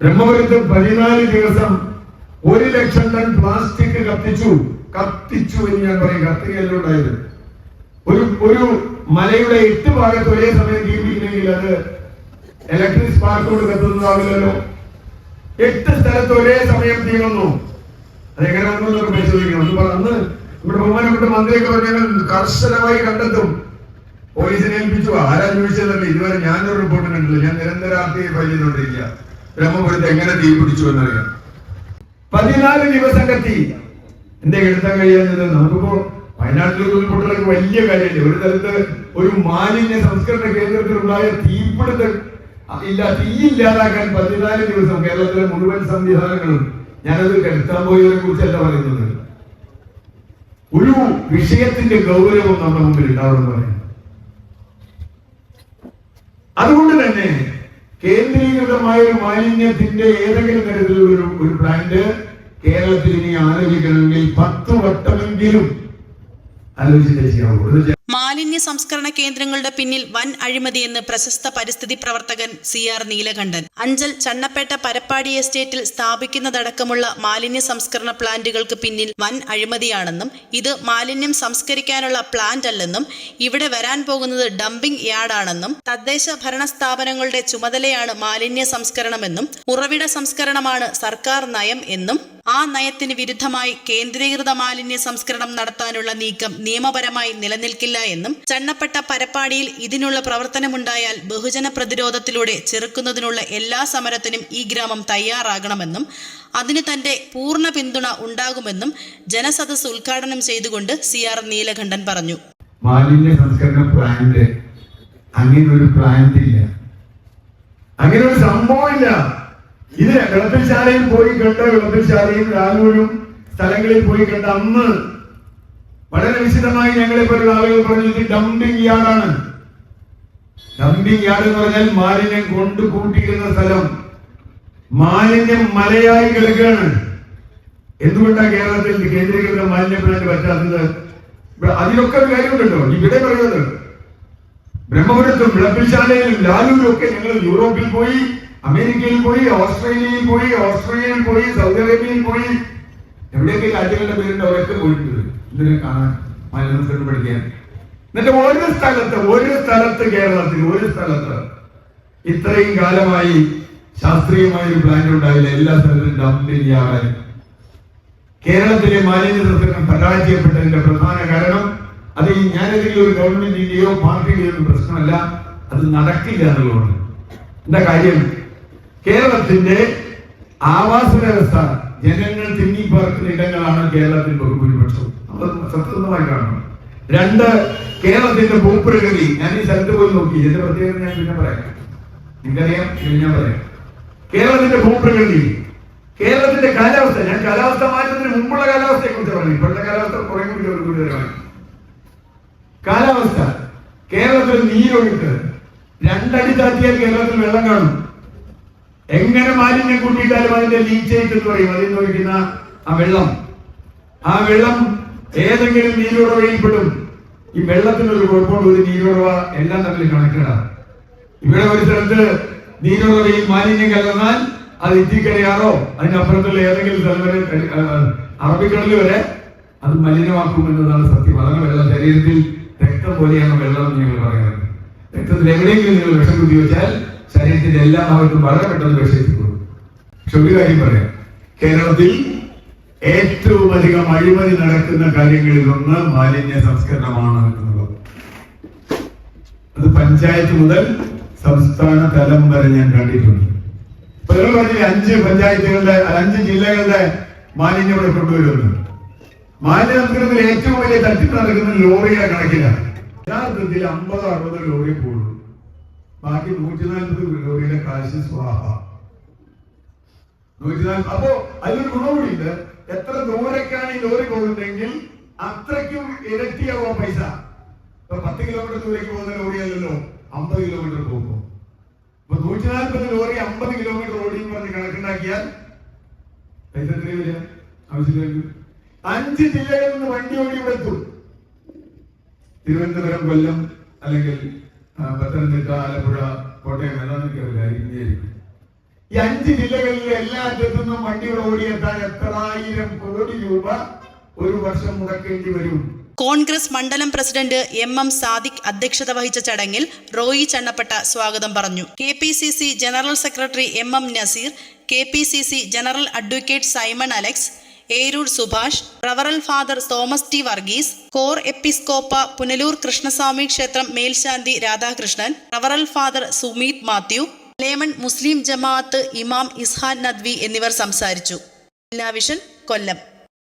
ബ്രഹ്മപുരത്ത് പതിനാല് ദിവസം ഒരു ലക്ഷം ടൺ പ്ലാസ്റ്റിക് കത്തിച്ചു. കത്തിച്ചു എന്ന് ഞാൻ പറയും. കത്തികയല്ല ഉണ്ടായത്? ഒരു ഒരു മലയുടെ എട്ട് ഭാഗത്ത് ഒരേ സമയം തീപിടിക്കണമെങ്കിൽ അത് ഇലക്ട്രിക് സ്പാർക്കോട് കത്തുന്നതാവില്ലല്ലോ. എട്ട് സ്ഥലത്ത് ഒരേ സമയം തീ വന്നു അതെങ്ങനെ പരിശോധിക്കണം അന്ന് ഇവിടെ ബഹുമാനപ്പെട്ട മന്ത്രിയൊക്കെ പറഞ്ഞാൽ കർശനമായി കണ്ടെത്തും. പോലീസിനെ ഏൽപ്പിച്ചു. ആരാ ചോദിച്ചതല്ലേ ഇതുവരെ ഞാനൊരു റിപ്പോർട്ട് കണ്ടില്ല ഞാൻ നിരന്തരാർത്ഥിയെ ഫയൽ ചെയ്തുകൊണ്ടിരിക്കുക ബ്രഹ്മപുരത്ത് എങ്ങനെ തീ പിടിച്ചു എന്നറിയാം. പതിനാല് ദിവസം കത്തി എന്റെ എടുത്താൻ കഴിയാത്തത് നമുക്കിപ്പോ വയനാട്ടിലെ ഉരുൾപൊട്ടലൊക്കെ വലിയ കാര്യമില്ല? ഒരു തരത്ത് ഒരു മാലിന്യ സംസ്കരണ കേന്ദ്രത്തിലുണ്ടായ തീപിടുത്തം ഇല്ല തീ ഇല്ലാതാക്കാൻ പതിനാല് ദിവസം കേരളത്തിലെ മുഴുവൻ സംവിധാനങ്ങളും ഞാനത് കരുത്താൻ പോയതിനെ കുറിച്ചല്ല പറയുന്നത്. ഒരു വിഷയത്തിന്റെ ഗൗരവം നമ്മുടെ മുമ്പിൽ ഉണ്ടാവണം പറയുന്നത് അതുകൊണ്ട് തന്നെ കേന്ദ്രീകൃതമായ ഒരു മാലിന്യത്തിന്റെ ഏതെങ്കിലും തരത്തിലുള്ള ഒരു ഒരു പ്ലാന്റ് കേരളത്തിൽ ഇനി ആലോചിക്കണമെങ്കിൽ പത്ത് വട്ടമെങ്കിലും ആലോചിച്ചിട്ടേ ചെയ്യാവൂ ഇത് മാലിന്യ സംസ്കരണ കേന്ദ്രങ്ങളുടെ പിന്നിൽ വൻ അഴിമതിയെന്ന് പ്രശസ്ത പരിസ്ഥിതി പ്രവർത്തകൻ സി ആർ നീലകണ്ഠൻ. അഞ്ചൽ ചണ്ണപ്പേട്ട പരപ്പാടി എസ്റ്റേറ്റിൽ സ്ഥാപിക്കുന്നതടക്കമുള്ള മാലിന്യ സംസ്കരണ പ്ലാന്റുകൾക്ക് പിന്നിൽ വൻ അഴിമതിയാണെന്നും ഇത് മാലിന്യം സംസ്കരിക്കാനുള്ള പ്ലാന്റ് അല്ലെന്നും ഇവിടെ വരാൻ പോകുന്നത് ഡംപിംഗ് യാർഡാണെന്നും തദ്ദേശ ഭരണ സ്ഥാപനങ്ങളുടെ ചുമതലയാണ് മാലിന്യ സംസ്കരണമെന്നും ഉറവിട സംസ്കരണമാണ് സർക്കാർ നയം എന്നും ആ നയത്തിന് വിരുദ്ധമായി കേന്ദ്രീകൃത മാലിന്യ സംസ്കരണം നടത്താനുള്ള നീക്കം നിയമപരമായി നിലനിൽക്കില്ല എന്നും ചണ്ണപ്പെട്ട പരപ്പാടിയിൽ ഇതിനുള്ള പ്രവർത്തനമുണ്ടായാൽ ബഹുജന പ്രതിരോധത്തിലൂടെ ചെറുക്കുന്നതിനുള്ള എല്ലാ സമരത്തിനും ഈ ഗ്രാമം തയ്യാറാകണമെന്നും അതിന് തന്റെ പൂർണ പിന്തുണ ഉണ്ടാകുമെന്നും ജനസദസ് ഉദ്ഘാടനം ചെയ്തുകൊണ്ട് സി ആർ നീലകണ്ഠൻ പറഞ്ഞു. മാലിന്യ സംസ്കരണ പ്ലാന്റ് അങ്ങനെ ഒരു പ്ലാന്റ് ഇല്ല. അങ്ങനെ ഒരു സംഭവമില്ല ഇത് വിളപ്പിൽശാലയിൽ പോയി കണ്ട വിളപ്പിൽശാലയും രാനൂരും സ്ഥലങ്ങളിൽ പോയി കണ്ട അന്ന് വളരെ വിശദമായി ഞങ്ങളെ പോലുള്ള ആളുകൾ പറഞ്ഞു ഇത് ഡംപിംഗ് യാർഡാണ് ഡംപിംഗ് യാർഡ് എന്ന് പറഞ്ഞാൽ മാലിന്യം കൊണ്ട് കൂട്ടിയിരുന്ന സ്ഥലം. മാലിന്യം മലയായി കിടക്കുകയാണ്. എന്തുകൊണ്ടാണ് കേരളത്തിൽ കേന്ദ്രീകൃത മാലിന്യ പ്ലാന്റ് പറ്റാത്തത്? അതിലൊക്കെ കാര്യമുണ്ടല്ലോ. ഇവിടെ പറയുന്നത് ബ്രഹ്മപുരത്തും വിളപ്പിൽശാലയിലും ലാലൂരും ഒക്കെ ഞങ്ങൾ യൂറോപ്പിൽ പോയി അമേരിക്കയിൽ പോയി ഓസ്ട്രേലിയയിൽ പോയി ഓസ്ട്രേലിയയിൽ പോയി സൗദി അറേബ്യയിൽ പോയി. എവിടെയൊക്കെ രാജ്യങ്ങളുടെ പേരുണ്ട് അവരൊക്കെ പോയിട്ടുണ്ട്. ഇതിനെ കാണാൻ മലയാളം പഠിക്കാൻ. എന്നിട്ട് ഒരു സ്ഥലത്ത് ഒരു സ്ഥലത്ത് കേരളത്തിൽ ഒരു സ്ഥലത്ത് ഇത്രയും കാലമായി ശാസ്ത്രീയമായ ഒരു പ്ലാൻ ഉണ്ടായില്ല. എല്ലാ സ്ഥലത്തും ഡംപിംഗ് ചെയ്യാൻ കേരളത്തിലെ മാലിന്യ സംസ്കരണം പരാജയപ്പെട്ടതിന്റെ പ്രധാന കാരണം അത് ഈ ഞാനെതിരെ ഒരു ഗവൺമെന്റിന്റെയോ പാർട്ടിയുടെയോ പ്രശ്നമല്ല. അത് നടക്കില്ല എന്നുള്ളതാണ്. എന്താ കാര്യം? കേരളത്തിന്റെ ആവാസ വ്യവസ്ഥ ജനങ്ങൾ തിങ്ങിപ്പറക്കുന്ന ഇടങ്ങളാണ് കേരളത്തിൽ ബഹുഭൂരിപക്ഷം അത് സത്യസന്ധമായി കാണണം. രണ്ട് കേരളത്തിന്റെ ഭൂപ്രകൃതി ഞാൻ ഈ സ്ഥലത്ത് പോയി നോക്കി. ഇതിന്റെ പ്രത്യേകത ഞാൻ പിന്നെ പറയാം. നിങ്ങൾക്കറിയാം ഞാൻ പറയാം. കേരളത്തിന്റെ ഭൂപ്രകൃതി കേരളത്തിന്റെ കാലാവസ്ഥ. ഞാൻ കാലാവസ്ഥ മാറ്റത്തിന് മുമ്പുള്ള കാലാവസ്ഥയെ കുറിച്ച് പറഞ്ഞു. ഇപ്പോഴത്തെ കാലാവസ്ഥ കുറെ കൂടി ഒരു കൂടുതലാണ് കാലാവസ്ഥ കേരളത്തിൽ നീരൊഴുക്ക്. രണ്ടടി താത്തിയാൽ കേരളത്തിൽ വെള്ളം കാണും. എങ്ങനെ മാലിന്യം കൂട്ടിയിട്ടാലും അതിന്റെ ലീച്ചേറ്റ് എന്ന് പറയും. അതിൽ നിന്ന് ഒഴിക്കുന്ന ആ വെള്ളം. ആ വെള്ളം ഏതെങ്കിലും നീരുറവയിൽപ്പെടും. ഈ വെള്ളത്തിനൊരു കുഴപ്പമുണ്ട്. ഒരു നീരുറവ എല്ലാം തമ്മിൽ കണക്റ്റഡാണ് ഇവിടെ ഒരു സ്ഥലത്ത് നീരുറവയിൽ മാലിന്യം കലർന്നാൽ അത് ഇത്തിക്കരയാറോ അതിനപ്പുറത്തുള്ള ഏതെങ്കിലും സ്ഥലം വരെ അറബിക്കടലിൽ വരെ അത് മലിനമാക്കും എന്നതാണ് സത്യം. അതാണ് വെള്ളം. ശരീരത്തിൽ രക്തം പോലെയാണ് വെള്ളം എന്ന് ഞങ്ങൾ പറയുന്നത്. രക്തത്തിൽ എവിടെയെങ്കിലും നിങ്ങൾ വിഷം കുത്തി വെച്ചാൽ ശരീരത്തിന്റെ എല്ലാ ഭാഗത്തും വളരെ പെട്ടെന്ന് വിഷയത്തിപ്പെടും പക്ഷെ ഒരു കാര്യം പറയാം. കേരളത്തിൽ ഏറ്റവും അധികം അഴിമതി നടക്കുന്ന കാര്യങ്ങളിൽ ഒന്ന് മാലിന്യ സംസ്കരണമാണ് എന്നുള്ളത് അത് പഞ്ചായത്ത് മുതൽ സംസ്ഥാന തലം വരെ ഞാൻ കണ്ടിട്ടുണ്ട്. അഞ്ച് പഞ്ചായത്തുകളുടെ അഞ്ച് ജില്ലകളുടെ മാലിന്യം ഇവിടെ കൊണ്ടുവരുന്നു. മാലിന്യ സംസ്കരണത്തിൽ ഏറ്റവും വലിയ തട്ടിപ്പ് നടക്കുന്ന ലോറിയുടെ കണക്കിലാണ്. യഥാർത്ഥത്തിൽ അമ്പത് അറുപത് ലോറി പോകുള്ളൂ ബാക്കി നൂറ്റി നാൽപ്പത് ലോറിയുടെ കാശ് സ്വാഹ. നൂറ്റി നാൽപ്പത് അപ്പോ അതിലൊരു ഗുണകൂടിയുണ്ട് എത്ര ദൂരേക്കാണ് ഈ ലോറി പോകുന്നതെങ്കിൽ അത്രയ്ക്കും ഇരട്ടിയാവും പൈസ. ഇപ്പൊ പത്ത് കിലോമീറ്റർ ദൂരേക്ക് പോകുന്ന ലോറി അല്ലല്ലോ അമ്പത് കിലോമീറ്റർ പോകുമ്പോ അപ്പൊ നൂറ്റി നാൽപ്പത് ലോറി അമ്പത് കിലോമീറ്റർ ഓടി പറഞ്ഞ് കണക്കുണ്ടാക്കിയാൽ പൈസ എത്രയും വരിക? ആവശ്യമില്ലെങ്കിൽ അഞ്ച് ജില്ലകളിൽ നിന്ന് വണ്ടി ഓടി ഇവിടെ എത്തും. തിരുവനന്തപുരം കൊല്ലം അല്ലെങ്കിൽ പത്തനംതിട്ട ആലപ്പുഴ കോട്ടയം ഏതാണെന്ന് എനിക്കറിയില്ല ഈ അഞ്ച് ജില്ലകളിലെ എല്ലാ അറ്റത്തു നിന്നും വണ്ടികൾ ഓടിയെത്താൻ എത്രായിരം കോടി രൂപ ഒരു വർഷം മുടക്കേണ്ടി വരും. കോൺഗ്രസ് മണ്ഡലം പ്രസിഡന്റ് എം എം സാദിഖ് അധ്യക്ഷത വഹിച്ച ചടങ്ങിൽ റോയി ചണ്ണപ്പെട്ട സ്വാഗതം പറഞ്ഞു. K P C C general secretary M M Naseer K P C C general advocate Simon Alex Eroor Subhash റവറൽ father Thomas T Varghese കോർ എപ്പിസ്കോപ്പ പുനലൂർ കൃഷ്ണസ്വാമി ക്ഷേത്രം മേൽശാന്തി രാധാകൃഷ്ണൻ റവറൽ ഫാദർ സുമീത് മാത്യു ലേമൺ മുസ്ലിം ജമാഅത്ത് ഇമാം ഇസ്ഹാൻ നദ്വി എന്നിവർ സംസാരിച്ചു. ജില്ലാ വിഷൻ കൊല്ലം.